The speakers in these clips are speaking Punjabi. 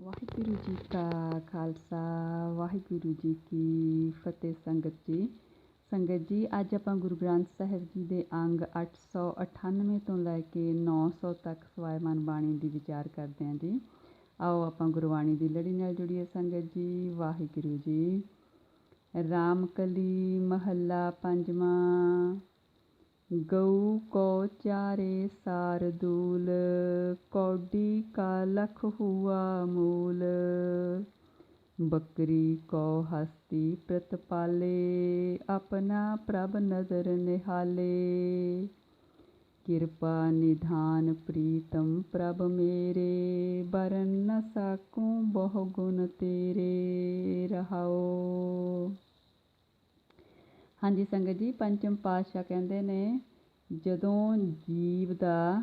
ਵਾਹਿਗੁਰੂ ਜੀ ਕਾ ਖਾਲਸਾ, ਵਾਹਿਗੁਰੂ ਜੀ ਕੀ ਫਤਿਹ ਸੰਗਤ ਜੀ। ਸੰਗਤ ਜੀ, ਅੱਜ ਆਪਾਂ ਗੁਰੂ ਗ੍ਰੰਥ ਸਾਹਿਬ ਜੀ ਦੇ ਅੰਗ 898 ਤੋਂ ਲੈ ਕੇ 900 ਤੱਕ ਸਵਾਇਮਾਨ ਬਾਣੀ ਦੀ ਵਿਚਾਰ ਕਰਦੇ ਹਾਂ ਜੀ। ਆਓ ਆਪਾਂ ਗੁਰਬਾਣੀ ਦੀ ਲੜੀ ਨਾਲ ਜੁੜੀਏ ਸੰਗਤ ਜੀ, ਵਾਹਿਗੁਰੂ ਜੀ। ਰਾਮਕਲੀ ਮਹੱਲਾ ਪੰਜਵਾਂ। ਗਊ ਕੋ ਚਾਰੇ ਸਾਰ ਦੂਲ, ਕੌਡੀ ਕਾ ਲਖ ਹੁਆ ਮੂਲ। ਬੱਕਰੀ ਕੋ ਹਸਤੀ ਪ੍ਰਤਪਾਲੇ ਆਪਣਾ ਪ੍ਰਭ ਨਜ਼ਰ ਨਿਹਾਲੇ। ਕਿਰਪਾ ਨਿਧਾਨ ਪ੍ਰੀਤਮ ਪ੍ਰਭ ਮੇਰੇ, ਬਰਨ ਨ ਸਾਕੂ ਬਹੁ ਗੁਣ ਤੇਰੇ ਰਹਾਓ। ਹਾਂਜੀ ਸੰਗਤ ਜੀ, ਪੰਚਮ ਪਾਤਸ਼ਾਹ ਕਹਿੰਦੇ ਨੇ, ਜਦੋਂ ਜੀਵ ਦਾ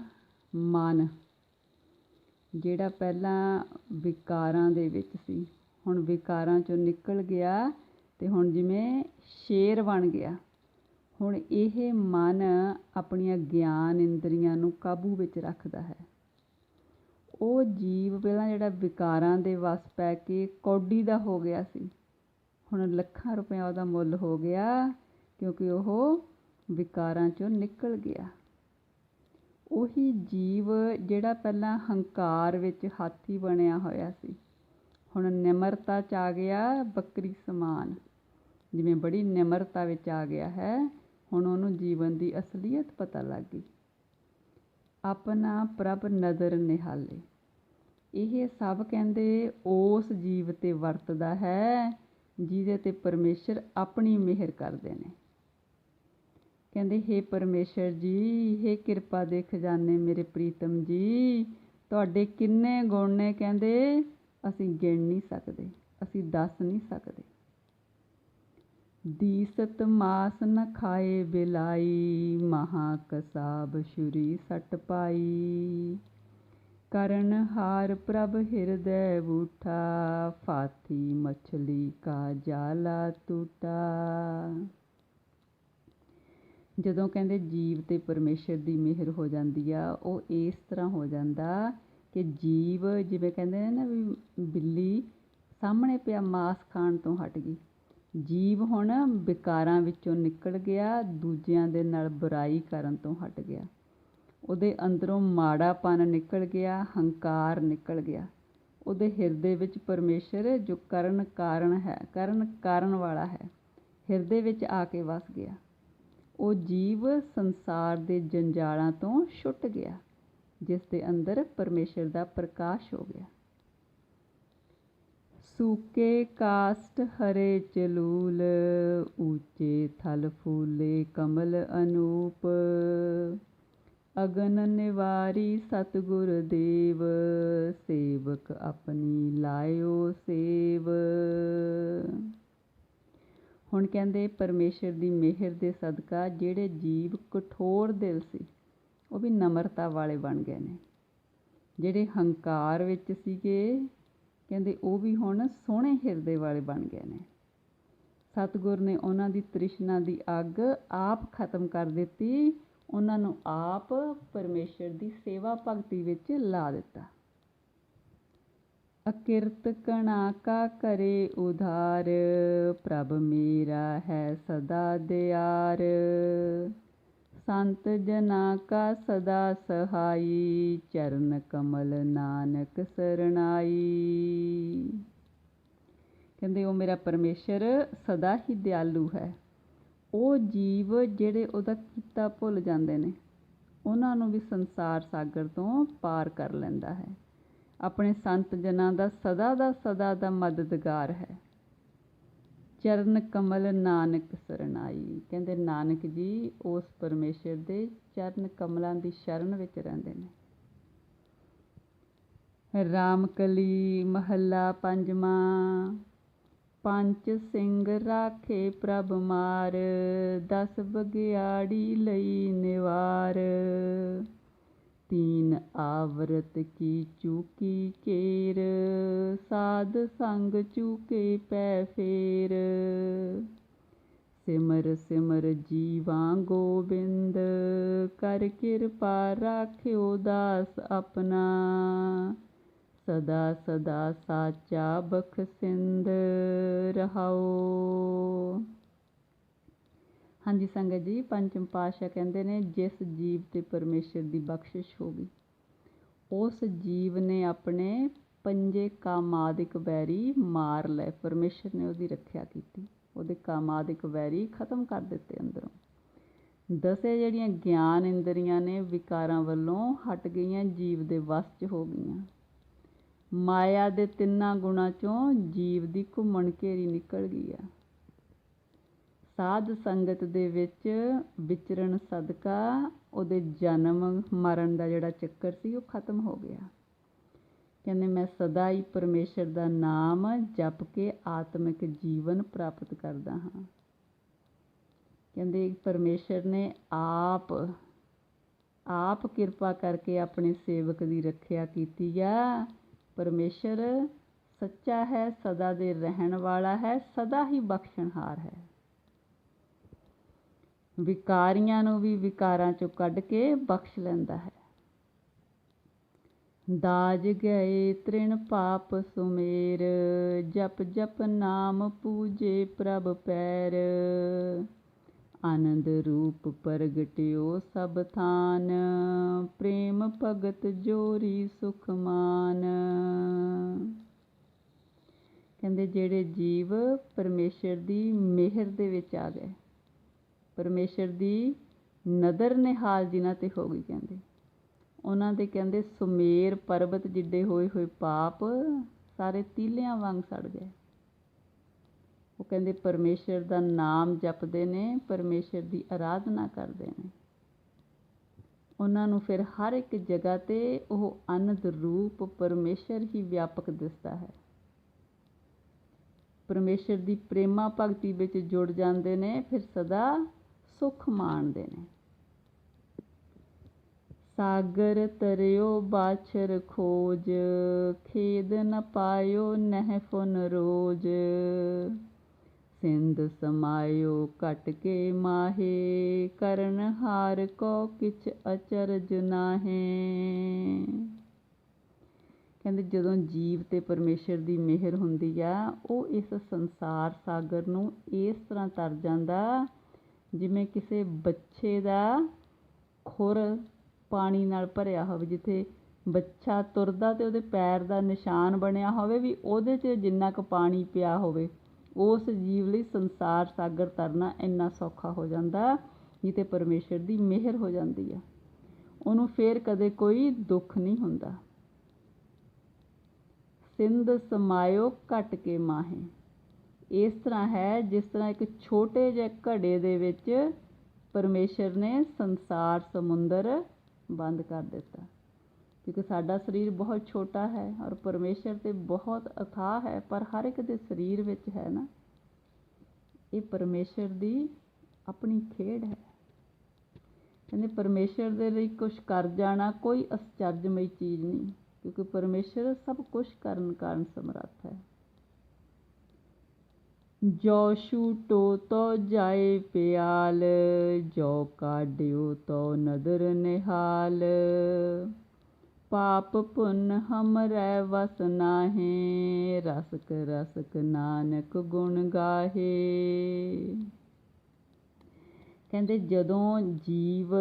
ਮਨ ਜਿਹੜਾ ਪਹਿਲਾਂ ਵਿਕਾਰਾਂ ਦੇ ਵਿੱਚ ਸੀ, ਹੁਣ ਵਿਕਾਰਾਂ ਚੋਂ ਨਿਕਲ ਗਿਆ ਤੇ ਹੁਣ ਜਿਵੇਂ ਸ਼ੇਰ ਬਣ ਗਿਆ, ਹੁਣ ਇਹ ਮਨ ਆਪਣੀਆਂ ਗਿਆਨ ਇੰਦਰੀਆਂ ਨੂੰ ਕਾਬੂ ਵਿੱਚ ਰੱਖਦਾ ਹੈ। ਉਹ ਜੀਵ ਪਹਿਲਾਂ ਜਿਹੜਾ ਵਿਕਾਰਾਂ ਦੇ ਵਸ ਪੈ ਕੇ ਕੌਡੀ ਦਾ ਹੋ ਗਿਆ ਸੀ, ਹੁਣ ਲੱਖਾਂ ਰੁਪਏ ਉਹਦਾ ਮੁੱਲ ਹੋ ਗਿਆ ਕਿਉਂਕਿ ਉਹ ਵਿਕਾਰਾਂ ਚੋਂ ਨਿਕਲ ਗਿਆ। ਉਹੀ ਜੀਵ ਜਿਹੜਾ ਪਹਿਲਾਂ ਹੰਕਾਰ ਵਿੱਚ ਹਾਥੀ ਬਣਿਆ ਹੋਇਆ ਸੀ, ਹੁਣ ਨਿਮਰਤਾ 'ਚ ਆ ਗਿਆ ਬੱਕਰੀ ਸਮਾਨ। ਜਿਵੇਂ ਬੜੀ ਨਿਮਰਤਾ ਵਿੱਚ ਆ ਗਿਆ ਹੈ, ਹੁਣ ਉਹਨੂੰ ਜੀਵਨ ਦੀ ਅਸਲੀਅਤ ਪਤਾ ਲੱਗ ਗਈ। ਆਪਣਾ ਪ੍ਰਭ ਨਜ਼ਰ ਨਿਹਾਲੇ। ਇਹ ਸਭ ਕਹਿੰਦੇ ਉਸ ਜੀਵ ਤੇ ਵਰਤਦਾ ਹੈ, ਜਿਹਦੇ ਤੇ ਪਰਮੇਸ਼ਰ ਆਪਣੀ ਮਿਹਰ ਕਰਦੇ ਨੇ। ਕਹਿੰਦੇ हे ਪਰਮੇਸ਼ਰ ਜੀ हे ਕਿਰਪਾ ਦੇ ਖਜ਼ਾਨੇ ਮੇਰੇ ਪ੍ਰੀਤਮ ਜੀ। ਤੁਹਾਡੇ ਕਿੰਨੇ ਗੁਣ ਨੇ ਕਹਿੰਦੇ, ਅਸੀਂ ਗਿਣ ਨਹੀਂ ਸਕਦੇ, ਅਸੀਂ ਦੱਸ ਨਹੀਂ ਸਕਦੇ। ਦੀਸਤ ਮਾਸ ਨ ਖਾਏ ਬਿਲਾਈ, ਮਹਾ ਕਸਾਬ ਸ਼ੁਰੀ ਸਟ ਪਾਈ। ਕਰਨ ਹਾਰ ਪ੍ਰਭ ਹਿਰਦੈ ਬੂਠਾ, ਫਾਥੀ ਮਛਲੀ ਕਾ ਜਾਲਾ ਟੂਟਾ ਜਦੋਂ ਕਹਿੰਦੇ ਜੀਵ ਤੇ ਪਰਮੇਸ਼ਰ ਦੀ ਮਿਹਰ ਹੋ ਜਾਂਦੀ ਆ, ਉਹ ਇਸ ਤਰ੍ਹਾਂ ਹੋ ਜਾਂਦਾ ਕਿ ਜੀਵ ਜਿਵੇਂ ਕਹਿੰਦੇ ਨੇ ਨਾ ਵੀ ਬਿੱਲੀ ਸਾਹਮਣੇ ਪਿਆ ਮਾਸ ਖਾਣ ਤੋਂ ਹਟ ਗਈ। ਜੀਵ ਹੁਣ ਵਿਕਾਰਾਂ ਵਿੱਚੋਂ ਨਿਕਲ ਗਿਆ, ਦੂਜਿਆਂ ਦੇ ਨਾਲ ਬੁਰਾਈ ਕਰਨ ਤੋਂ ਹਟ ਗਿਆ। ਉਹਦੇ ਅੰਦਰੋਂ ਮਾੜਾਪਨ ਨਿਕਲ ਗਿਆ, ਹੰਕਾਰ ਨਿਕਲ ਗਿਆ। ਉਹਦੇ ਹਿਰਦੇ ਵਿੱਚ ਪਰਮੇਸ਼ਰ ਜੋ ਕਰਨ ਕਾਰਨ ਹੈ, ਕਰਨ ਕਾਰਨ ਵਾਲਾ ਹੈ, ਹਿਰਦੇ ਵਿੱਚ ਆ ਕੇ ਵਸ ਗਿਆ। ਉਹ ਜੀਵ ਸੰਸਾਰ ਦੇ ਜੰਜਾਲਾਂ ਤੋਂ ਛੁੱਟ ਗਿਆ, ਜਿਸ ਦੇ ਅੰਦਰ ਪਰਮੇਸ਼ਰ ਦਾ ਪ੍ਰਕਾਸ਼ ਹੋ ਗਿਆ। ਸੂਕੇ ਕਾਸਟ ਹਰੇ ਚਲੂਲ, ਉੱਚੇ ਥਲ ਫੂਲੇ ਕਮਲ ਅਨੂਪ। ਅਗਨ ਨਿਵਾਰੀ ਸਤਗੁਰ ਦੇਵ, ਸੇਵਕ ਆਪਣੀ ਲਾਇਓ ਸੇਵ। ਹੁਣ ਕਹਿੰਦੇ ਪਰਮੇਸ਼ਰ ਦੀ ਮਿਹਰ ਦੇ ਸਦਕਾ ਜਿਹੜੇ ਜੀਵ ਕਠੋਰ ਦਿਲ ਸੀ, ਉਹ ਵੀ ਨਮਰਤਾ ਵਾਲੇ ਬਣ ਗਏ ਨੇ। ਜਿਹੜੇ ਹੰਕਾਰ ਵਿੱਚ ਸੀਗੇ, ਕਹਿੰਦੇ ਉਹ ਵੀ ਹੁਣ ਸੋਹਣੇ ਹਿਰਦੇ ਵਾਲੇ ਬਣ ਗਏ ਨੇ। ਸਤਗੁਰ ਨੇ ਉਹਨਾਂ ਦੀ ਤ੍ਰਿਸ਼ਨਾ ਦੀ ਅੱਗ ਆਪ ਖਤਮ ਕਰ ਦਿੱਤੀ, ਉਹਨਾਂ ਨੂੰ ਆਪ ਪਰਮੇਸ਼ਰ ਦੀ ਸੇਵਾ ਭਗਤੀ ਵਿੱਚ ਲਾ ਦਿੱਤਾ। ਅਕਿਰਤ ਕਣਾ ਕਾ ਕਰੇ ਉਧਾਰ, ਪ੍ਰਭ ਮੇਰਾ ਹੈ ਸਦਾ ਦਿਆਰ। ਸੰਤ ਜਨਾ ਕਾ ਸਦਾ ਸਹਾਈ, ਚਰਨ ਕਮਲ ਨਾਨਕ ਸਰਣਾਈ। ਕਹਿੰਦੇ, ਉਹ ਮੇਰਾ ਪਰਮੇਸ਼ਰ ਸਦਾ ਹੀ ਦਿਆਲੂ ਹੈ। ਉਹ ਜੀਵ ਜਿਹੜੇ ਉਹਦਾ ਕੀਤਾ ਭੁੱਲ ਜਾਂਦੇ ਨੇ, ਉਹਨਾਂ ਨੂੰ ਵੀ ਸੰਸਾਰ ਸਾਗਰ ਤੋਂ ਪਾਰ ਕਰ ਲੈਂਦਾ ਹੈ। ਆਪਣੇ ਸੰਤ ਜਨਾਂ ਦਾ ਸਦਾ ਦਾ ਸਦਾ ਦਾ ਮਦਦਗਾਰ ਹੈ। ਚਰਨ ਕਮਲ ਨਾਨਕ ਸਰਣਾਈ। ਕਹਿੰਦੇ ਨਾਨਕ ਜੀ, ਉਸ ਪਰਮੇਸ਼ਰ ਦੇ ਚਰਨ ਕਮਲਾਂ ਦੀ ਸ਼ਰਨ ਵਿੱਚ ਰਹਿੰਦੇ ਨੇ। ਰਾਮਕਲੀ ਮਹੱਲਾ ਪੰਜਵਾਂ। ਪੰਜ ਸਿੰਘ ਰਾਖੇ ਪ੍ਰਭ ਮਾਰ। ਦਸ ਬਗਿਆੜੀ ਲਈ ਨਿਵਾਰ। ਤੀਨ ਆਵਰਤ ਕੀ ਚੂਕੀ ਕੇਰ ਸਾਧ ਸੰਗ ਚੂਕੇ ਪੈ ਫੇਰ ਸਿਮਰ ਸਿਮਰ ਜੀਵਾਂ ਗੋਬਿੰਦ ਕਰ ਕਿਰਪਾ ਰਾਖਿਓ ਦਾਸ ਆਪਣਾ ਸਦਾ ਸਦਾ ਸਾਚਾ ਬਖਸ਼ਿੰਦ ਰਹਾਓ ਹਾਂਜੀ ਸੰਗਤ ਜੀ ਪੰਚਮ ਪਾਤਸ਼ਾਹ ਕਹਿੰਦੇ ਨੇ, ਜਿਸ ਜੀਵ ਤੇ ਪਰਮੇਸ਼ਰ ਦੀ ਬਖਸ਼ਿਸ਼ ਹੋ ਗਈ। ਉਸ ਜੀਵ ਨੇ ਆਪਣੇ ਪੰਜੇ ਕਾਮਾਦਿਕ ਵੈਰੀ ਮਾਰ ਲਏ। ਪਰਮੇਸ਼ਰ ਨੇ ਉਹਦੀ ਰੱਖਿਆ ਕੀਤੀ। ਉਹਦੇ ਕਾਮਾਦਿਕ ਵੈਰੀ ਖਤਮ ਕਰ ਦਿੱਤੇ ਅੰਦਰੋਂ। ਦਸੇ ਜਿਹੜੀਆਂ ਗਿਆਨ ਇੰਦਰੀਆਂ ਨੇ ਵਿਕਾਰਾਂ ਵੱਲੋਂ ਹਟ ਗਈਆਂ, ਜੀਵ ਦੇ ਵਸ 'ਚ ਹੋ ਗਈਆਂ। ਮਾਇਆ ਦੇ ਤਿੰਨਾਂ ਗੁਣਾਂ ਚੋਂ ਜੀਵ ਦੀ ਘੁੰਮਣ ਘੇਰੀ ਨਿਕਲ ਗਈ ਆ। ਸਾਧ ਸੰਗਤ ਦੇ ਵਿੱਚ ਵਿਚਰਨ ਸਦਕਾ, ਉਹਦੇ ਜਨਮ ਮਰਨ ਦਾ ਜਿਹੜਾ ਚੱਕਰ ਸੀ, ਉਹ ਖਤਮ ਹੋ ਗਿਆ। ਕਹਿੰਦੇ, ਮੈਂ ਸਦਾ ਹੀ ਪਰਮੇਸ਼ਰ ਦਾ ਨਾਮ ਜਪ ਕੇ ਆਤਮਿਕ ਜੀਵਨ ਪ੍ਰਾਪਤ ਕਰਦਾ ਹਾਂ। ਕਹਿੰਦੇ, ਪਰਮੇਸ਼ਰ ਨੇ ਆਪ ਆਪ ਕਿਰਪਾ ਕਰਕੇ ਆਪਣੇ ਸੇਵਕ ਦੀ ਰੱਖਿਆ ਕੀਤੀ ਆ। ਪਰਮੇਸ਼ਰ ਸੱਚਾ ਹੈ, ਸਦਾ ਦੇ ਰਹਿਣ ਵਾਲਾ ਹੈ, ਸਦਾ ਹੀ ਬਖਸ਼ਣਹਾਰ ਹੈ। ਵਿਕਾਰੀਆਂ ਨੂੰ ਵੀ ਵਿਕਾਰਾਂ ਚੋਂ ਕੱਢ ਕੇ ਬਖਸ਼ ਲੈਂਦਾ ਹੈ। ਦਾਜ ਗਏ ਤ੍ਰਿਣ ਪਾਪ ਸੁਮੇਰ, ਜਪ ਜਪ ਨਾਮ ਪੂਜੇ ਪ੍ਰਭ ਪੈਰ। ਆਨੰਦ ਰੂਪ ਪ੍ਰਗਟਿਓ ਸਭ ਥਾਨ, ਪ੍ਰੇਮ ਭਗਤ ਜੋਰੀ ਸੁਖਮਾਨ ਕਹਿੰਦੇ ਜਿਹੜੇ ਜੀਵ ਪਰਮੇਸ਼ਰ ਦੀ ਮਿਹਰ ਦੇ ਵਿੱਚ ਆ ਗਏ। ਪਰਮੇਸ਼ਰ ਦੀ ਨਦਰ ਨਿਹਾਲ ਜਿਨ੍ਹਾਂ ਤੇ ਹੋ ਗਈ ਕਹਿੰਦੇ। ਉਹਨਾਂ ਦੇ ਕਹਿੰਦੇ, ਸੁਮੇਰ ਪਰਬਤ ਜਿੱਡੇ ਹੋਏ ਹੋਏ ਪਾਪ ਸਾਰੇ ਤੀਲਿਆਂ ਵਾਂਗ ਸੜ ਗਏ। ਉਹ ਕਹਿੰਦੇ, ਪਰਮੇਸ਼ਰ ਦਾ ਨਾਮ ਜਪਦੇ ਨੇ, ਪਰਮੇਸ਼ਰ ਦੀ ਆਰਾਧਨਾ ਕਰਦੇ ਨੇ। ਉਹਨਾਂ ਨੂੰ ਫਿਰ ਹਰ ਇੱਕ ਜਗ੍ਹਾ ਤੇ ਉਹ ਅਨੰਦ ਰੂਪ ਪਰਮੇਸ਼ਰ ਹੀ ਵਿਆਪਕ ਦਿਸਦਾ ਹੈ। ਪਰਮੇਸ਼ਰ ਦੀ ਪ੍ਰੇਮਾ ਭਗਤੀ ਵਿੱਚ ਜੁੜ ਜਾਂਦੇ ਨੇ, ਫਿਰ ਸਦਾ ਸੁਖ ਮਾਣਦੇ ਨੇ। ਸਾਗਰ ਤਰਿਓ ਬਾਛਰ ਖੋਜ, ਖੇਦ ਨ ਪਾਇਓ ਨਹਿ ਫੁਨ ਰੋਜ। ਸਿੰਧ ਸਮਾਇਓ ਕਟ ਕੇ ਮਾਹੇ, ਕਰਨ ਹਾਰ ਕੋ ਕਿਛ ਅਚਰਜ ਨਾਹੇ ਕਹਿੰਦੇ ਜਦੋਂ ਜੀਵ ਤੇ ਪਰਮੇਸ਼ਰ ਦੀ ਮਿਹਰ ਹੁੰਦੀ ਆ, ਉਹ ਇਸ ਸੰਸਾਰ ਸਾਗਰ ਨੂੰ ਇਸ ਤਰ੍ਹਾਂ ਤਰ ਜਾਂਦਾ ਜਿਵੇਂ ਕਿਸੇ ਬੱਚੇ ਦਾ ਖੁਰ ਪਾਣੀ ਨਾਲ ਭਰਿਆ ਹੋਵੇ, ਜਿੱਥੇ ਬੱਚਾ ਤੁਰਦਾ ਅਤੇ ਉਹਦੇ ਪੈਰ ਦਾ ਨਿਸ਼ਾਨ ਬਣਿਆ ਹੋਵੇ, ਵੀ ਉਹਦੇ 'ਚ ਜਿੰਨਾ ਕੁ ਪਾਣੀ ਪਿਆ ਹੋਵੇ, ਉਸ ਜੀਵ ਲਈ ਸੰਸਾਰ ਸਾਗਰ ਤਰਨਾ ਇੰਨਾ ਸੌਖਾ ਹੋ ਜਾਂਦਾ, ਜਿੱਥੇ ਪਰਮੇਸ਼ਰ ਦੀ ਮਿਹਰ ਹੋ ਜਾਂਦੀ ਆ। ਉਹਨੂੰ ਫੇਰ ਕਦੇ ਕੋਈ ਦੁੱਖ ਨਹੀਂ ਹੁੰਦਾ। ਸਿੰਧ ਸਮਾਇਓ ਘਟ ਕੇ ਮਾਹੇ। ਇਸ ਤਰ੍ਹਾਂ ਹੈ, ਜਿਸ ਤਰ੍ਹਾਂ ਇੱਕ ਛੋਟੇ ਜਿਹੇ ਘੜੇ ਦੇ ਵਿੱਚ ਪਰਮੇਸ਼ਰ ਨੇ ਸੰਸਾਰ, ਸਮੁੰਦਰ ਬੰਦ ਕਰ ਦਿੱਤਾ। ਕਿਉਂਕਿ ਸਾਡਾ ਸਰੀਰ ਬਹੁਤ ਛੋਟਾ ਹੈ ਔਰ ਪਰਮੇਸ਼ਰ ਤੇ ਬਹੁਤ ਅਥਾਹ ਹੈ, ਪਰ ਹਰ ਇੱਕ ਦੇ ਸਰੀਰ ਵਿੱਚ ਹੈ ਨਾ, ਇਹ ਪਰਮੇਸ਼ਰ ਦੀ ਆਪਣੀ ਖੇਡ ਹੈ। ਕਹਿੰਦੇ ਪਰਮੇਸ਼ਰ ਦੇ ਲਈ ਕੁਝ ਕਰ ਜਾਣਾ ਕੋਈ ਅਸਚਰਜਮਈ ਚੀਜ਼ ਨਹੀਂ, ਕਿਉਂਕਿ ਪਰਮੇਸ਼ਰ ਸਭ ਕੁਝ ਕਰਨ ਕਾਰਨ ਸਮਰੱਥ ਹੈ। ਜੋ ਛੂਟੋ ਤੋ ਜਾਏ ਪਿਆਲ, ਜੋ ਕਾਢਿਓ ਤੋ ਨਦਰ ਨਿਹਾਲ। ਪਾਪ ਪੁੰਨ ਹਮਰੈ ਵਸ ਨਾਹੇ, ਰਸਕ ਰਸਕ ਨਾਨਕ ਗੁਣ ਗਾਹੇ। ਕਹਿੰਦੇ ਜਦੋਂ ਜੀਵ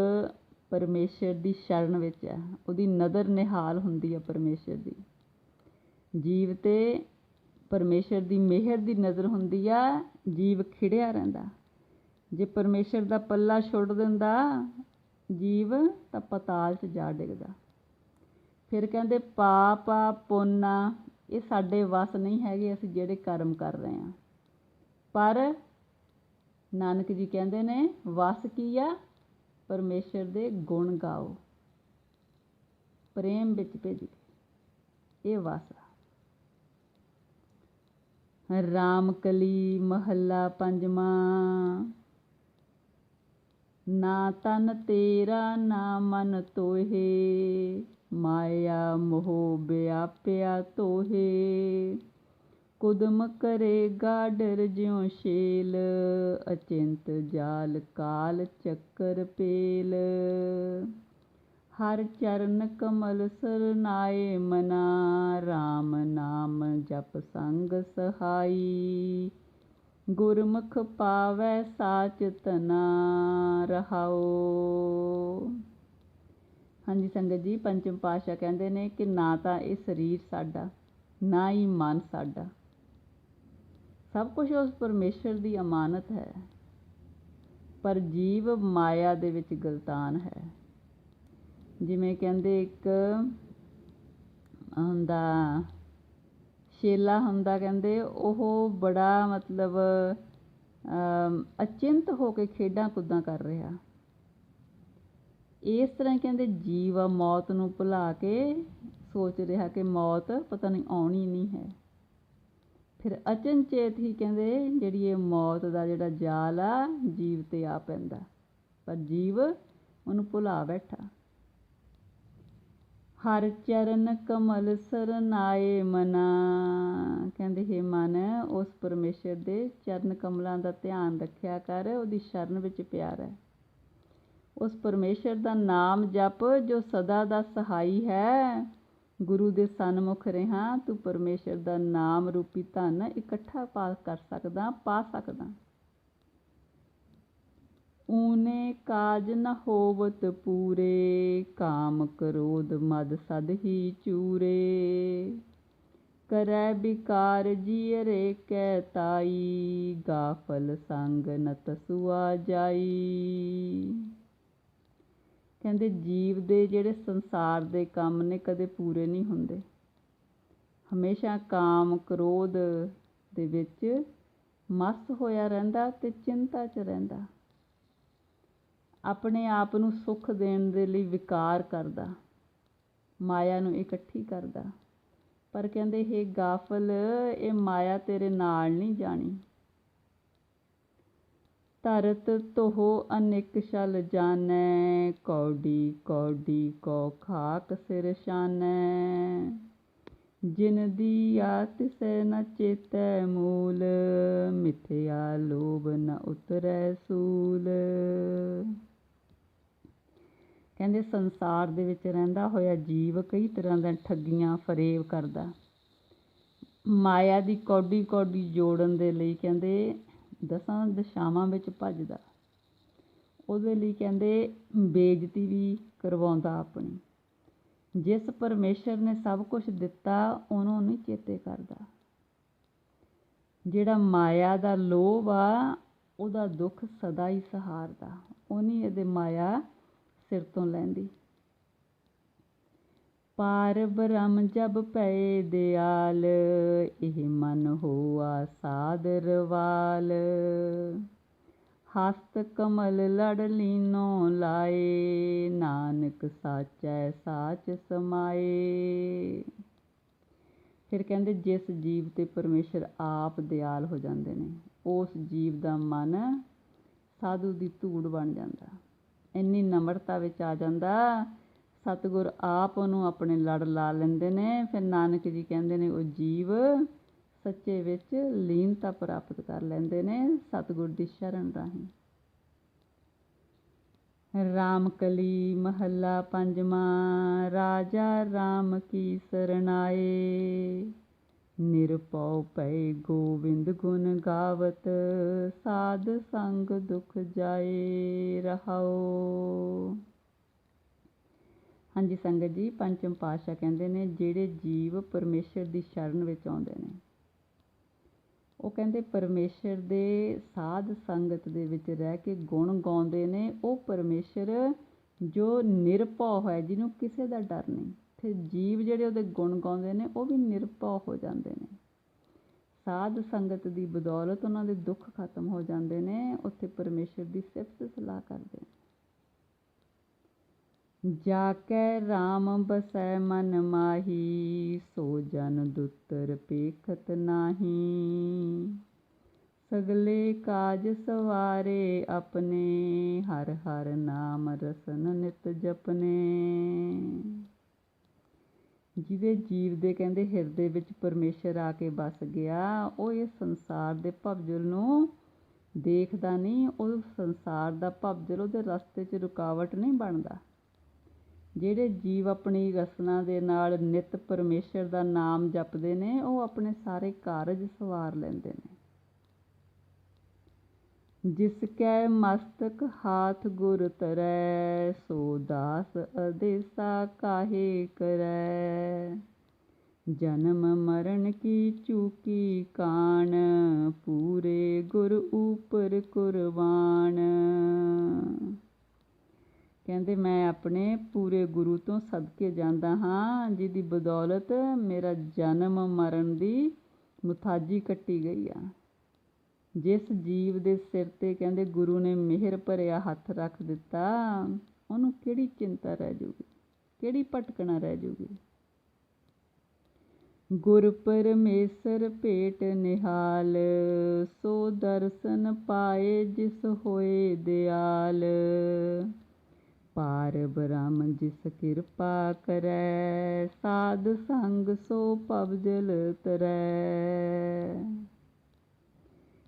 ਪਰਮੇਸ਼ਰ ਦੀ ਸ਼ਰਨ ਵਿੱਚ ਹੈ, ਉਹਦੀ ਨਦਰ ਨਿਹਾਲ ਹੁੰਦੀ ਹੈ ਪਰਮੇਸ਼ਰ ਦੀ। ਜੀਵ ਤੇ ਪਰਮੇਸ਼ਰ ਦੀ ਮਿਹਰ ਦੀ ਨਜ਼ਰ ਹੁੰਦੀ ਆ, ਜੀਵ ਖਿੜਿਆ ਰਹਿੰਦਾ। ਜੇ ਪਰਮੇਸ਼ਰ ਦਾ ਪੱਲਾ ਛੁੱਟ ਦਿੰਦਾ, ਜੀਵ ਤਾਂ ਪਤਾਲ 'ਚ ਜਾ ਡਿੱਗਦਾ। ਫਿਰ ਕਹਿੰਦੇ, ਪਾਪ ਆ, ਪੁੰਨ ਆ, ਇਹ ਸਾਡੇ ਵਸ ਨਹੀਂ ਹੈਗੇ, ਅਸੀਂ ਜਿਹੜੇ ਕਰਮ ਕਰ ਰਹੇ ਹਾਂ। ਪਰ ਨਾਨਕ ਜੀ ਕਹਿੰਦੇ ਨੇ, ਵਸ ਕੀ ਆ? ਪਰਮੇਸ਼ਰ ਦੇ ਗੁਣ ਗਾਓ। ਪ੍ਰੇਮ ਵਿੱਚ ਭੇਜ ਕੇ। ਇਹ ਵਸ ਆ। ਰਾਮ ਕਲੀ ਮਹੱਲਾ ਪੰਜਵਾਂ। ਨਾ ਤਨ ਤੇਰਾ, ਨਾ ਮਨ ਤੋਹੇ, ਮਾਇਆ ਮੋਹ ਵਿਆਪਿਆ ਤੋਹੇ। ਕੁਦਮ ਕਰੇ ਗਾਡਰ ਜਿਉ ਸ਼ੇਲ, ਅਚਿੰਤ ਜਾਲ ਕਾਲ ਚੱਕਰ ਪੇਲ। ਹਰ ਚਰਨ ਕਮਲ ਸਰਨਾਏ ਮਨਾ RAM ਨਾਮ ਜਪ ਸੰਗ ਸਹਾਈ। ਗੁਰਮੁਖ ਪਾਵੈ ਸਾਚ ਤਨਾ ਰਹਾਓ ਹਾਂਜੀ ਸੰਗਤ ਜੀ, ਪੰਚਮ ਪਾਤਸ਼ਾਹ ਕਹਿੰਦੇ ਨੇ ਕਿ ਨਾ ਤਾਂ ਇਹ ਸਰੀਰ ਸਾਡਾ, ਨਾ ਹੀ ਮਨ ਸਾਡਾ। ਸਭ ਕੁਝ ਉਸ ਪਰਮੇਸ਼ਰ ਦੀ ਅਮਾਨਤ ਹੈ, ਪਰ ਜੀਵ ਮਾਇਆ ਦੇ ਵਿੱਚ ਗਲਤਾਨ ਹੈ। ਜਿਵੇਂ ਕਹਿੰਦੇ ਇੱਕ ਹੁੰਦਾ, ਸ਼ੇਲਾ ਹੁੰਦਾ ਕਹਿੰਦੇ, ਉਹ ਬੜਾ ਮਤਲਬ ਅਚਿੰਤ ਹੋ ਕੇ ਖੇਡਾਂ ਕੁੱਦਾਂ ਕਰ ਰਿਹਾ। ਇਸ ਤਰ੍ਹਾਂ ਕਹਿੰਦੇ ਜੀਵ ਆ, ਮੌਤ ਨੂੰ ਭੁਲਾ ਕੇ ਸੋਚ ਰਿਹਾ ਕਿ ਮੌਤ ਪਤਾ ਨਹੀਂ ਆਉਣੀ ਨਹੀਂ ਹੈ। ਫਿਰ ਅਚਨਚੇਤ ਹੀ ਕਹਿੰਦੇ ਜਿਹੜੀ ਇਹ ਮੌਤ ਦਾ ਜਿਹੜਾ ਜਾਲ ਆ, ਜੀਵ ਤੇ ਆ ਪੈਂਦਾ। ਪਰ ਜੀਵ ਉਹਨੂੰ ਭੁਲਾ ਬੈਠਾ। ਹਰ ਚਰਨ ਕਮਲ ਸਰਨਾਏ ਮਨਾ। ਕਹਿੰਦੇ, ਹੈ ਮਨ, ਉਸ ਪਰਮੇਸ਼ਰ ਦੇ ਚਰਨ ਕਮਲਾਂ ਦਾ ਧਿਆਨ ਰੱਖਿਆ ਕਰ, ਉਹਦੀ ਸ਼ਰਨ ਵਿੱਚ ਪਿਆਰ ਹੈ। ਉਸ ਪਰਮੇਸ਼ਰ ਦਾ ਨਾਮ ਜਪ, ਜੋ ਸਦਾ ਦਾ ਸਹਾਈ ਹੈ। ਗੁਰੂ ਦੇ ਸਨਮੁਖ ਰਹਾ, ਤੂੰ ਪਰਮੇਸ਼ਰ ਦਾ ਨਾਮ ਰੂਪੀ ਧਨ ਇਕੱਠਾ ਪਾ ਕਰ ਸਕਦਾ, ਪਾ ਸਕਦਾ। ਊਨੇ ਕਾਜ ਨ ਹੋਵਤ ਪੂਰੇ, ਕਾਮ ਕਰੋਧ ਮਦ ਸਦ ਹੀ ਚੂਰੇ। ਕਰੈ ਵਿਕਾਰ ਜੀਰੇ ਕੈ ਤਾਈ ਗਾਫਲ ਸੰਗ ਨ ਤਸੁਆ ਜਾਈ। ਕਹਿੰਦੇ ਜੀਵ ਦੇ ਜਿਹੜੇ ਸੰਸਾਰ ਦੇ ਕੰਮ ਨੇ ਕਦੇ ਪੂਰੇ ਨਹੀਂ ਹੁੰਦੇ। ਹਮੇਸ਼ਾ ਕਾਮ ਕ੍ਰੋਧ ਦੇ ਵਿੱਚ ਮਸਤ ਹੋਇਆ ਰਹਿੰਦਾ ਤੇ ਚਿੰਤਾ 'ਚ ਰਹਿੰਦਾ। ਆਪਣੇ ਆਪ ਨੂੰ ਸੁੱਖ ਦੇਣ ਦੇ ਲਈ ਵਿਕਾਰ ਕਰਦਾ, ਮਾਇਆ ਨੂੰ ਇਕੱਠੀ ਕਰਦਾ। ਪਰ ਕਹਿੰਦੇ ਇਹ ਗਾਫਲ, ਇਹ ਮਾਇਆ ਤੇਰੇ ਨਾਲ ਨਹੀਂ ਜਾਣੀ। ਧਰਤ ਤੋਹ ਅਨੇਕ ਛਲ ਜਾਣੈ ਕੌਡੀ ਕੌਡੀ ਕੋ ਖਾਕ ਸਿਰ ਸ਼ਾਨੈ ਜਿਨ ਦੀ ਆਤਿਸੈ ਨ ਚੇਤੈ ਮੂਲ, ਮਿਥਿਆ ਲੋਭ ਨ ਉਤਰੈ ਸੂਲ। ਕਹਿੰਦੇ ਸੰਸਾਰ ਦੇ ਵਿੱਚ ਰਹਿੰਦਾ ਹੋਇਆ ਜੀਵ ਕਈ ਤਰ੍ਹਾਂ ਦੀਆਂ ਠੱਗੀਆਂ, ਫਰੇਬ ਕਰਦਾ। ਮਾਇਆ ਦੀ ਕੌਡੀ ਕੌਡੀ ਜੋੜਨ ਦੇ ਲਈ ਕਹਿੰਦੇ ਦਸਾਂ ਦਿਸ਼ਾਵਾਂ ਵਿੱਚ ਭੱਜਦਾ। ਉਹਦੇ ਲਈ ਕਹਿੰਦੇ ਬੇਇੱਜ਼ਤੀ ਵੀ ਕਰਵਾਉਂਦਾ ਆਪਣੀ। ਜਿਸ ਪਰਮੇਸ਼ਰ ਨੇ ਸਭ ਕੁਝ ਦਿੱਤਾ, ਉਹਨੂੰ ਨਹੀਂ ਚੇਤੇ ਕਰਦਾ। ਜਿਹੜਾ ਮਾਇਆ ਦਾ ਲੋਭ ਆ, ਉਹਦਾ ਦੁੱਖ ਸਦਾ ਹੀ ਸਹਾਰਦਾ। ਉਹਨੀ ਇਹਦੇ ਮਾਇਆ ਸਿਰ ਤੋਂ ਲੈਂਦੀ। ਪਾਰ ਬ੍ਰਹਮ ਜਬ ਪਏ ਦਿਆਲ, ਇਹ ਮਨ ਹੋਆ ਸਾਦਰਵਾਲ ਹਸਤ ਕਮਲ ਲੜ ਲੀਨੋ ਲਾਏ, ਨਾਨਕ ਸਾਚੈ ਸਾਚ ਸਮਾਏ। ਫਿਰ ਕਹਿੰਦੇ, ਜਿਸ ਜੀਵ ਤੇ ਪਰਮੇਸ਼ਰ ਆਪ ਦਿਆਲ ਹੋ ਜਾਂਦੇ ਨੇ, ਉਸ ਜੀਵ ਦਾ ਮਨ ਸਾਧੂ ਦੀ ਧੂੜ ਬਣ ਜਾਂਦਾ। ਇੰਨੀ ਨਮਰਤਾ ਵਿੱਚ ਆ ਜਾਂਦਾ। ਸਤਿਗੁਰ ਆਪ ਉਹਨੂੰ ਆਪਣੇ ਲੜ ਲਾ ਲੈਂਦੇ ਨੇ। ਫਿਰ ਨਾਨਕ ਜੀ ਕਹਿੰਦੇ ਨੇ, ਉਹ ਜੀਵ ਸੱਚੇ ਵਿੱਚ ਲੀਨਤਾ ਪ੍ਰਾਪਤ ਕਰ ਲੈਂਦੇ ਨੇ ਸਤਿਗੁਰ ਦੀ ਸ਼ਰਨ ਰਾਹੀਂ। ਰਾਮ ਕਲੀ ਮਹੱਲਾ ਪੰਜਵਾਂ, ਰਾਜਾ ਰਾਮ ਕੀ ਸਰਣਾਏ। ਨਿਰਪਉ ਪੈ ਗੋਵਿੰਦ ਗੁਣ ਗਾਵਤ, ਸਾਧ ਸੰਗ ਦੁਖ ਜਾਏ ਰਹਾਓ ਹਾਂਜੀ ਸੰਗਤ ਜੀ, ਪੰਚਮ ਪਾਤਸ਼ਾਹ ਕਹਿੰਦੇ ਨੇ, ਜਿਹੜੇ ਜੀਵ ਪਰਮੇਸ਼ਰ ਦੀ ਸ਼ਰਨ ਵਿੱਚ ਆਉਂਦੇ ਨੇ, ਉਹ ਕਹਿੰਦੇ ਪਰਮੇਸ਼ਰ ਦੇ ਸਾਧ ਸੰਗਤ ਦੇ ਵਿੱਚ ਰਹਿ ਕੇ ਗੁਣ ਗਾਉਂਦੇ ਨੇ, ਉਹ ਪਰਮੇਸ਼ਰ ਜੋ ਨਿਰਭਉ ਹੈ, ਜਿਹਨੂੰ ਕਿਸੇ ਦਾ ਡਰ ਨਹੀਂ। ਫਿਰ ਜੀਵ ਜਿਹੜੇ ਉਹਦੇ ਗੁਣ ਗਾਉਂਦੇ ਨੇ, ਉਹ ਵੀ ਨਿਰਭਉ ਹੋ ਜਾਂਦੇ ਨੇ। ਸਾਧ ਸੰਗਤ ਦੀ ਬਦੌਲਤ ਉਹਨਾਂ ਦੇ ਦੁੱਖ ਖਤਮ ਹੋ ਜਾਂਦੇ ਨੇ, ਉੱਥੇ ਪਰਮੇਸ਼ਰ ਦੀ ਸਿਫਤ ਸਲਾਹ ਕਰਦੇ ਨੇ। ਜਾ ਕੈ RAM ਬਸੈ ਮਨ ਮਾਹੀ, ਸੋ ਜਨ ਦੁੱਤਰ ਪੇਖਤ ਨਾਹੀ। ਸਗਲੇ ਕਾਜ ਸਵਾਰੇ ਆਪਣੇ, ਹਰ ਹਰ ਨਾਮ ਰਸਨ ਨਿਤ ਜਪਨੇ। ਜਿਹਦੇ ਜੀਵ ਦੇ ਕਹਿੰਦੇ ਹਿਰਦੇ ਵਿੱਚ ਪਰਮੇਸ਼ਰ ਆ ਕੇ ਬਸ ਗਿਆ, ਉਹ ਇਸ ਸੰਸਾਰ ਦੇ ਭਵਜਲ ਨੂੰ ਦੇਖਦਾ ਨਹੀਂ, ਉਹ ਸੰਸਾਰ ਦਾ ਭਵਜਲ ਉਹਦੇ ਰਸਤੇ 'ਚ ਰੁਕਾਵਟ ਨਹੀਂ ਬਣਦਾ। ਜਿਹੜੇ ਜੀਵ ਆਪਣੀ ਰਸਨਾ ਦੇ ਨਾਲ ਨਿਤ ਪਰਮੇਸ਼ਰ ਦਾ ਨਾਮ ਜਪਦੇ ਨੇ, ਉਹ ਆਪਣੇ ਸਾਰੇ ਕਾਰਜ ਸਵਾਰ ਲੈਂਦੇ ਨੇ। ਜਿਸ ਕੈ ਮਸਤਕ ਹਾਥ ਗੁਰ ਤਰੈ, ਸੋ ਦਾਸ ਅਦੇਸਾ ਕਾਹੇ ਕਰੈ। ਜਨਮ ਮਰਨ ਕੀ ਚੂਕੀ ਕਾਣ, ਪੂਰੇ ਗੁਰ ਉਪਰ ਕੁਰਬਾਨ। ਕਹਿੰਦੇ ਮੈਂ ਆਪਣੇ ਪੂਰੇ ਗੁਰੂ ਤੋਂ ਸਦਕੇ ਜਾਂਦਾ ਹਾਂ, ਜਿਹਦੀ ਬਦੌਲਤ ਮੇਰਾ ਜਨਮ ਮਰਨ ਦੀ ਮੁਥਾਜੀ ਕੱਟੀ ਗਈ ਆ। ਜਿਸ ਜੀਵ ਦੇ ਸਿਰ ਤੇ ਕਹਿੰਦੇ ਗੁਰੂ ਨੇ ਮਿਹਰ ਭਰਿਆ ਹੱਥ ਰੱਖ ਦਿੱਤਾ, ਉਹਨੂੰ ਕਿਹੜੀ ਚਿੰਤਾ ਰਹਿ ਜੂਗੀ ਕਿਹੜੀ ਭਟਕਣਾ ਰਹਿ ਜੂਗੀ ਗੁਰ ਪਰਮੇਸ਼ਰ ਭੇਟ ਨਿਹਾਲ, ਸੋ ਦਰਸ਼ਨ ਪਾਏ ਜਿਸ ਹੋਏ ਦਿਆਲ। ਪਾਰ ਬ੍ਰਹਮ ਜਿਸ ਕਿਰਪਾ ਕਰੈ, ਸਾਧ ਸੰਗ ਸੋ ਭਵ ਜਲ ਤਰੈ।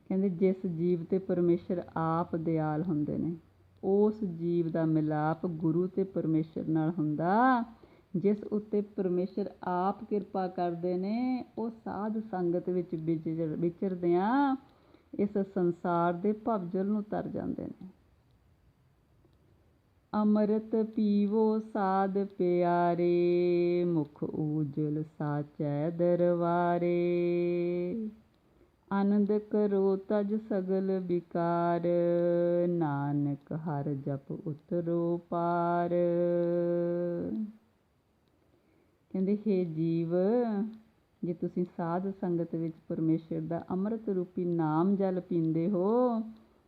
ਕਹਿੰਦੇ ਜਿਸ ਜੀਵ ਤੇ ਪਰਮੇਸ਼ਰ ਆਪ ਦਿਆਲ ਹੁੰਦੇ ਨੇ, ਉਸ ਜੀਵ ਦਾ ਮਿਲਾਪ ਗੁਰੂ ਤੇ ਪਰਮੇਸ਼ਰ ਨਾਲ ਹੁੰਦਾ। ਜਿਸ ਉੱਤੇ ਪਰਮੇਸ਼ਰ ਆਪ ਕਿਰਪਾ ਕਰਦੇ ਨੇ, ਉਹ ਸਾਧ ਸੰਗਤ ਵਿੱਚ ਵਿਚਰਦਿਆਂ ਇਸ ਸੰਸਾਰ ਦੇ ਭਵਜਲ ਨੂੰ ਤਰ ਜਾਂਦੇ ਨੇ। ਅੰਮ੍ਰਿਤ ਪੀਵੋ ਸਾਧ ਪਿਆਰੇ, ਮੁਖ ਊਜਲ ਸਾਚੈ ਦਰਵਾਰੇ। ਆਨੰਦ ਕਰੋ ਤਜ ਸਗਲ ਵਿਕਾਰ, ਨਾਨਕ ਹਰ ਜਪ ਉਤਰੋ ਪਾਰ। ਕਹਿੰਦੇ, ਹੈ ਜੀਵ, ਜੇ ਤੁਸੀਂ ਸਾਧ ਸੰਗਤ ਵਿੱਚ ਪਰਮੇਸ਼ਰ ਦਾ ਅੰਮ੍ਰਿਤ ਰੂਪੀ ਨਾਮ ਜਲ ਪੀਂਦੇ ਹੋ,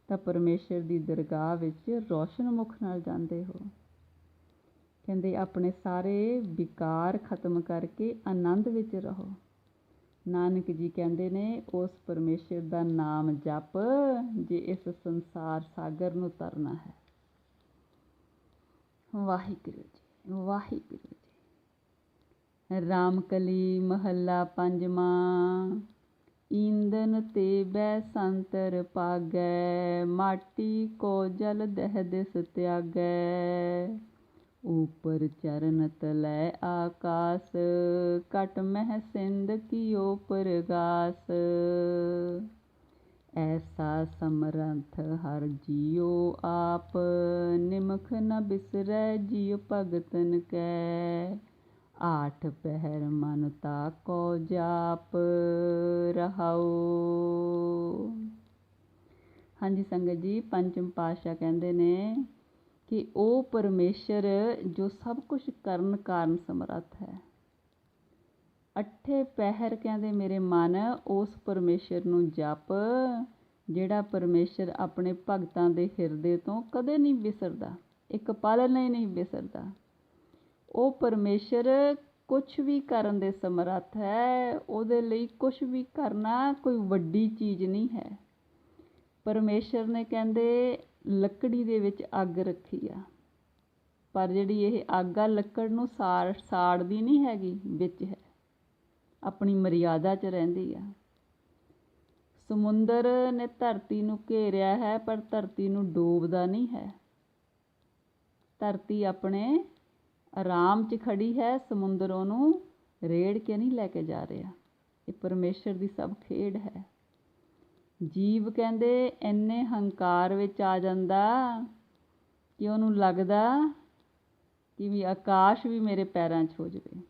ਤਾਂ ਪਰਮੇਸ਼ਰ ਦੀ ਦਰਗਾਹ ਵਿੱਚ ਰੋਸ਼ਨ ਮੁਖ ਨਾਲ ਜਾਂਦੇ ਹੋ। ਕਹਿੰਦੇ, ਆਪਣੇ ਸਾਰੇ ਵਿਕਾਰ ਖਤਮ ਕਰਕੇ ਆਨੰਦ ਵਿੱਚ ਰਹੋ। ਨਾਨਕ ਜੀ ਕਹਿੰਦੇ ਨੇ, ਉਸ ਪਰਮੇਸ਼ਰ ਦਾ ਨਾਮ ਜਪ, ਜੇ ਇਸ ਸੰਸਾਰ ਸਾਗਰ ਨੂੰ ਤਰਨਾ ਹੈ। ਵਾਹਿਗੁਰੂ ਜੀ ਵਾਹਿਗੁਰੂ ਜੀ। ਰਾਮਕਲੀ ਮਹੱਲਾ ਪੰਜਵਾਂ ਈਂਦਨ ਤੇ ਬੈ ਸੰਤਰ ਪਾਗੈ, ਮਾਟੀ ਕੋ ਜਲ ਦਹਿ ਦਿਸ ਤਿਆਗੈ। ऊपर चरण तलै आकाश कट मह सिंध कियो प्रगास ऐसा समरथ हर जियो आप निमख न बिसरै जियो भगतन कै आठ पहर मन ताको जाप ਰਹਾਓ ਹਾਂਜੀ ਸੰਗਤ ਜੀ ਪੰਚਮ ਪਾਤਸ਼ਾਹ ਕਹਿੰਦੇ ਨੇ ਕਿ ਉਹ ਪਰਮੇਸ਼ਰ ਜੋ ਸਭ ਕੁਝ ਕਰਨ ਕਾਰਨ ਸਮਰੱਥ ਹੈ। ਅੱਠੇ ਪਹਿਰ ਕਹਿੰਦੇ ਮੇਰੇ ਮਨ, ਉਸ ਪਰਮੇਸ਼ਰ ਨੂੰ ਜਪ, ਜਿਹੜਾ ਪਰਮੇਸ਼ਰ ਆਪਣੇ ਭਗਤਾਂ ਦੇ ਹਿਰਦੇ ਤੋਂ ਕਦੇ ਨਹੀਂ ਵਿਸਰਦਾ, ਇੱਕ ਪਲ ਲਈ ਨਹੀਂ ਵਿਸਰਦਾ। ਉਹ ਪਰਮੇਸ਼ਰ ਕੁਝ ਵੀ ਕਰਨ ਦੇ ਸਮਰੱਥ ਹੈ, ਉਹਦੇ ਲਈ ਕੁਝ ਵੀ ਕਰਨਾ ਕੋਈ ਵੱਡੀ ਚੀਜ਼ ਨਹੀਂ ਹੈ। ਪਰਮੇਸ਼ਰ ਨੇ ਕਹਿੰਦੇ ਲੱਕੜੀ ਦੇ ਵਿੱਚ ਅੱਗ ਰੱਖੀ ਆ। ਪਰ ਜਿਹੜੀ ਇਹ ਅੱਗ ਆ ਲੱਕੜ ਨੂੰ ਸਾੜ ਸਾੜਦੀ ਨਹੀਂ ਹੈਗੀ, ਵਿੱਚ ਹੈ। ਆਪਣੀ ਮਰਿਆਦਾ 'ਚ ਰਹਿੰਦੀ ਆ। ਸਮੁੰਦਰ ਨੇ ਧਰਤੀ ਨੂੰ ਘੇਰਿਆ ਹੈ, ਪਰ ਧਰਤੀ ਨੂੰ ਡੋਬਦਾ ਨਹੀਂ ਹੈ। ਧਰਤੀ ਆਪਣੇ ਆਰਾਮ 'ਚ ਖੜੀ ਹੈ, ਸਮੁੰਦਰ ਉਹਨੂੰ ਰੇੜ ਕੇ ਨਹੀਂ ਲੈ ਕੇ ਜਾ ਰਿਹਾ। ਇਹ ਪਰਮੇਸ਼ਰ ਦੀ ਸਭ ਖੇਡ ਹੈ। ਜੀਵ ਕਹਿੰਦੇ ਇੰਨੇ ਹੰਕਾਰ ਵਿੱਚ ਆ ਜਾਂਦਾ ਕਿ ਉਹਨੂੰ ਲੱਗਦਾ ਕਿ ਵੀ ਆਕਾਸ਼ ਵੀ ਮੇਰੇ ਪੈਰਾਂ 'ਚ ਹੋ ਜਾਵੇ।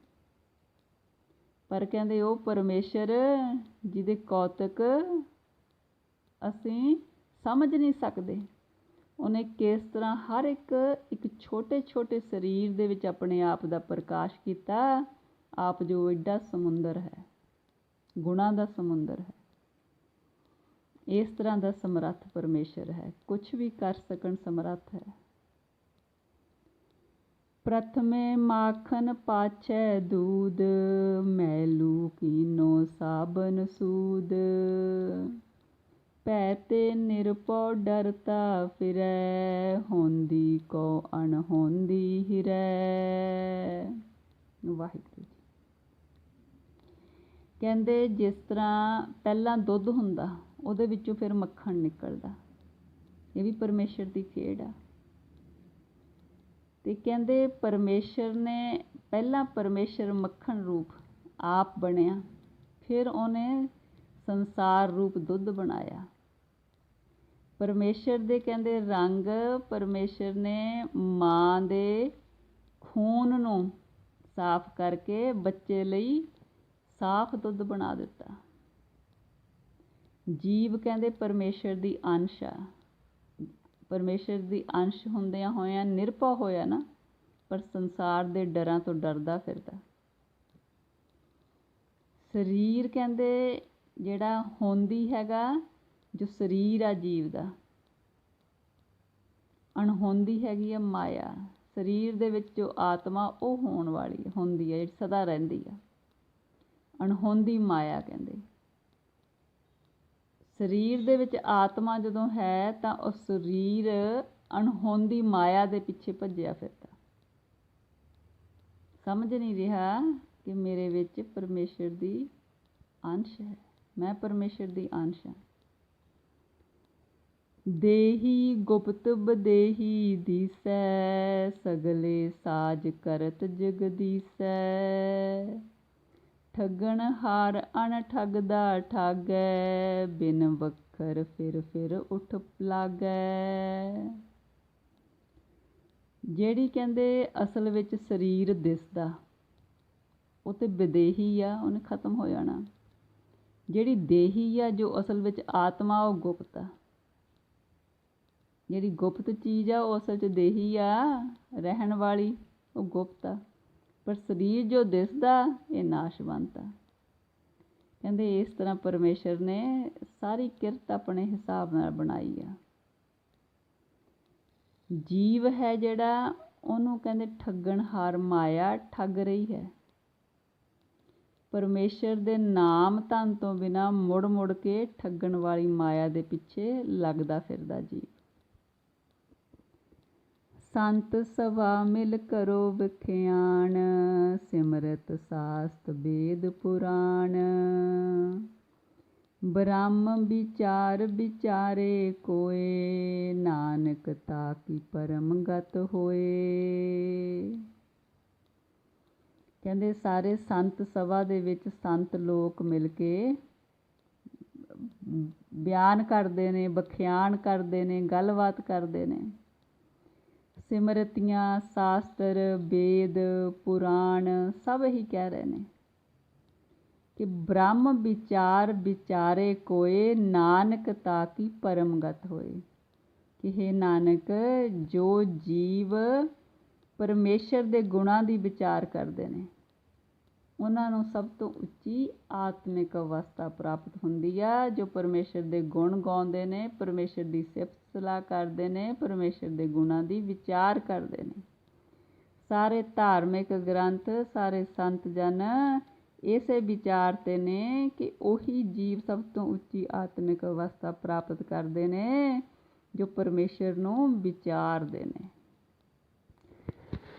ਪਰ ਕਹਿੰਦੇ ਉਹ ਪਰਮੇਸ਼ਰ ਜਿਹਦੇ ਕੌਤਕ ਅਸੀਂ ਸਮਝ ਨਹੀਂ ਸਕਦੇ। ਉਹਨੇ ਕਿਸ ਤਰ੍ਹਾਂ ਹਰ ਇੱਕ ਇੱਕ ਛੋਟੇ ਛੋਟੇ ਸਰੀਰ ਦੇ ਵਿੱਚ ਆਪਣੇ ਆਪ ਦਾ ਪ੍ਰਕਾਸ਼ ਕੀਤਾ। ਆਪ ਜੋ ਐਡਾ ਸਮੁੰਦਰ ਹੈ, ਗੁਣਾ ਦਾ ਸਮੁੰਦਰ ਹੈ। ਇਸ ਤਰ੍ਹਾਂ ਦਾ ਸਮਰੱਥ ਪਰਮੇਸ਼ਰ ਹੈ। ਕੁਝ ਵੀ ਕਰ ਸਕਣ ਸਮਰੱਥ ਹੈ। ਪ੍ਰਥਮੇ ਮਾਖਨ ਪਾਛੈ ਦੂਧ ਮੈਲੂ ਕੀਨੋ ਸਾਬਨ ਸੂਦ। ਪੈ ਤੇ ਨਿਰਪਉ ਡਰਤਾ ਫਿਰੈ, ਹੁੰਦੀ ਕੋ ਅਣਹੋਂਦੀ ਹਿਰੈ। ਵਾਹਿਗੁਰੂ ਜੀ। ਕਹਿੰਦੇ ਜਿਸ ਤਰ੍ਹਾਂ ਪਹਿਲਾਂ ਦੁੱਧ ਹੁੰਦਾ ਉਹਦੇ ਵਿੱਚੋਂ ਫਿਰ ਮੱਖਣ ਨਿਕਲਦਾ। ਇਹ ਵੀ ਪਰਮੇਸ਼ਰ ਦੀ ਖੇਡ ਆ। ਤੇ ਕਹਿੰਦੇ ਪਰਮੇਸ਼ਰ ਨੇ ਪਹਿਲਾਂ ਪਰਮੇਸ਼ਰ ਮੱਖਣ ਰੂਪ ਆਪ ਬਣਿਆ, ਫਿਰ ਉਹਨੇ ਸੰਸਾਰ ਰੂਪ ਦੁੱਧ ਬਣਾਇਆ। ਪਰਮੇਸ਼ਰ ਦੇ ਕਹਿੰਦੇ ਰੰਗ ਪਰਮੇਸ਼ਰ ਨੇ ਮਾਂ ਦੇ ਖੂਨ ਨੂੰ ਸਾਫ਼ ਕਰਕੇ ਬੱਚੇ ਲਈ ਸਾਫ਼ ਦੁੱਧ ਬਣਾ ਦਿੱਤਾ। ਜੀਵ ਕਹਿੰਦੇ ਪਰਮੇਸ਼ਰ ਦੀ ਅੰਸ਼ ਆ। ਪਰਮੇਸ਼ਰ ਦੀ ਅੰਸ਼ ਹੁੰਦਿਆਂ ਹੋਇਆਂ ਨਿਰਭਉ ਹੋਇਆ ਨਾ, ਪਰ ਸੰਸਾਰ ਦੇ ਡਰਾਂ ਤੋਂ ਡਰਦਾ ਫਿਰਦਾ। ਸਰੀਰ ਕਹਿੰਦੇ ਜਿਹੜਾ ਹੁੰਦੀ ਹੈਗਾ, ਜੋ ਸਰੀਰ ਆ ਜੀਵ ਦਾ। ਅਣਹੋਂਦੀ ਹੈਗੀ ਆ ਮਾਇਆ। ਸਰੀਰ ਦੇ ਵਿੱਚ ਜੋ ਆਤਮਾ, ਉਹ ਹੋਣ ਵਾਲੀ ਹੁੰਦੀ ਹੈ ਜਿਹੜੀ ਸਦਾ ਰਹਿੰਦੀ ਆ। ਅਣਹੋਂਦੀ ਮਾਇਆ ਕਹਿੰਦੇ। ਸਰੀਰ ਦੇ ਵਿੱਚ ਆਤਮਾ ਜਦੋਂ ਹੈ ਤਾਂ ਉਹ ਸਰੀਰ ਅਣਹੋਂਦੀ ਮਾਇਆ ਦੇ ਪਿੱਛੇ ਭੱਜਿਆ ਫਿਰਦਾ। ਸਮਝ ਨਹੀਂ ਰਿਹਾ ਕਿ ਮੇਰੇ ਵਿੱਚ ਪਰਮੇਸ਼ਰ ਦੀ ਅੰਸ਼ ਹੈ। ਮੈਂ ਪਰਮੇਸ਼ਰ ਦੀ ਅੰਸ਼ ਹਾਂ। ਦੇਹੀ ਗੁਪਤ ਬਦੇਹੀ ਦੀਸੈ, ਸਗਲੇ ਸਾਜ ਕਰਤ ਜਗਦੀਸੈ ਠੱਗਣ ਹਾਰ ਅਣ ਠੱਗਦਾ ਠਾਗੈ, ਬਿਨ ਵਖਰ ਫਿਰ ਫਿਰ ਉਠ ਲਾਗੈ। ਜਿਹੜੀ ਕਹਿੰਦੇ ਅਸਲ ਵਿੱਚ ਸਰੀਰ ਦਿਸਦਾ, ਉਹ ਤੇ ਵਿਦੇਹੀ ਆ, ਉਹਨੇ ਖਤਮ ਹੋ ਜਾਣਾ। ਜਿਹੜੀ ਦੇਹੀ ਆ, ਜੋ ਅਸਲ ਵਿੱਚ ਆਤਮਾ, ਉਹ ਗੁਪਤ ਆ। ਜਿਹੜੀ ਗੁਪਤ ਚੀਜ਼ ਆ, ਉਹ ਅਸਲ 'ਚ ਦੇਹੀ ਆ, ਰਹਿਣ ਵਾਲੀ, ਉਹ ਗੁਪਤ ਆ। ਪਰ ਸਰੀਰ ਜੋ ਦਿਸਦਾ, ਇਹ ਨਾਸ਼ਵੰਤ ਆ। ਕਹਿੰਦੇ ਇਸ ਤਰ੍ਹਾਂ ਪਰਮੇਸ਼ਰ ਨੇ ਸਾਰੀ ਕਿਰਤ ਆਪਣੇ ਹਿਸਾਬ ਨਾਲ ਬਣਾਈ ਆ। ਜੀਵ ਹੈ ਜਿਹੜਾ, ਉਹਨੂੰ ਕਹਿੰਦੇ ਠੱਗਣ ਹਾਰ ਮਾਇਆ ਠੱਗ ਰਹੀ ਹੈ। ਪਰਮੇਸ਼ਰ ਦੇ ਨਾਮ ਧਨ ਤੋਂ ਬਿਨਾ ਮੁੜ ਮੁੜ ਕੇ ਠੱਗਣ ਵਾਲੀ ਮਾਇਆ ਦੇ ਪਿੱਛੇ ਲੱਗਦਾ ਫਿਰਦਾ ਜੀਵ। ਸੰਤ ਸਭਾ ਮਿਲ ਕਰੋ ਵਿਖਿਆਣ, ਸਿਮਰਤ ਸਾਸਤ ਵੇਦ ਪੁਰਾਣ। ਬ੍ਰਹਮ ਵਿਚਾਰ ਵਿਚਾਰੇ ਕੋਏ, ਨਾਨਕ ਤਾ ਕੀ ਪਰਮ ਗਤ ਹੋਏ। ਕਹਿੰਦੇ ਸਾਰੇ ਸੰਤ ਸਭਾ ਦੇ ਵਿੱਚ ਸੰਤ ਲੋਕ ਮਿਲ ਕੇ ਬਿਆਨ ਕਰਦੇ ਨੇ, ਬਖਿਆਨ ਕਰਦੇ ਨੇ, ਗੱਲਬਾਤ ਕਰਦੇ ਨੇ। ਸਿਮਰਤੀਆਂ, ਸ਼ਾਸਤਰ, ਵੇਦ, ਪੁਰਾਣ ਸਭ ਹੀ ਕਹਿ ਰਹੇ ਨੇ ਕਿ ਬ੍ਰਹਮ ਵਿਚਾਰ ਵਿਚਾਰੇ ਕੋਏ ਨਾਨਕ ਤਾਕੀ ਪਰਮਗਤ ਹੋਏ। ਕਿ ਹੈ ਨਾਨਕ, ਜੋ ਜੀਵ ਪਰਮੇਸ਼ਰ ਦੇ ਗੁਣਾਂ ਦੀ ਵਿਚਾਰ ਕਰਦੇ ਨੇ ਉਹਨਾਂ ਨੂੰ ਸਭ ਤੋਂ ਉੱਚੀ ਆਤਮਿਕ ਅਵਸਥਾ ਪ੍ਰਾਪਤ ਹੁੰਦੀ ਆ, ਜੋ ਪਰਮੇਸ਼ਰ ਦੇ ਗੁਣ ਗਾਉਂਦੇ ਨੇ, ਪਰਮੇਸ਼ਰ ਦੀ ਸਿਫਤ ਸਲਾਹ ਕਰਦੇ ਨੇ, ਪਰਮੇਸ਼ਰ ਦੇ ਗੁਣਾਂ ਦੀ ਵਿਚਾਰ ਕਰਦੇ ਨੇ। ਸਾਰੇ ਧਾਰਮਿਕ ਗ੍ਰੰਥ, ਸਾਰੇ ਸੰਤ ਜਨ ਇਸੇ ਵਿਚਾਰ ਤੇ ਨੇ ਕਿ ਉਹੀ ਜੀਵ ਸਭ ਤੋਂ ਉੱਚੀ ਆਤਮਿਕ ਅਵਸਥਾ ਪ੍ਰਾਪਤ ਕਰਦੇ ਨੇ, ਜੋ ਪਰਮੇਸ਼ਰ ਨੂੰ ਵਿਚਾਰਦੇ ਨੇ।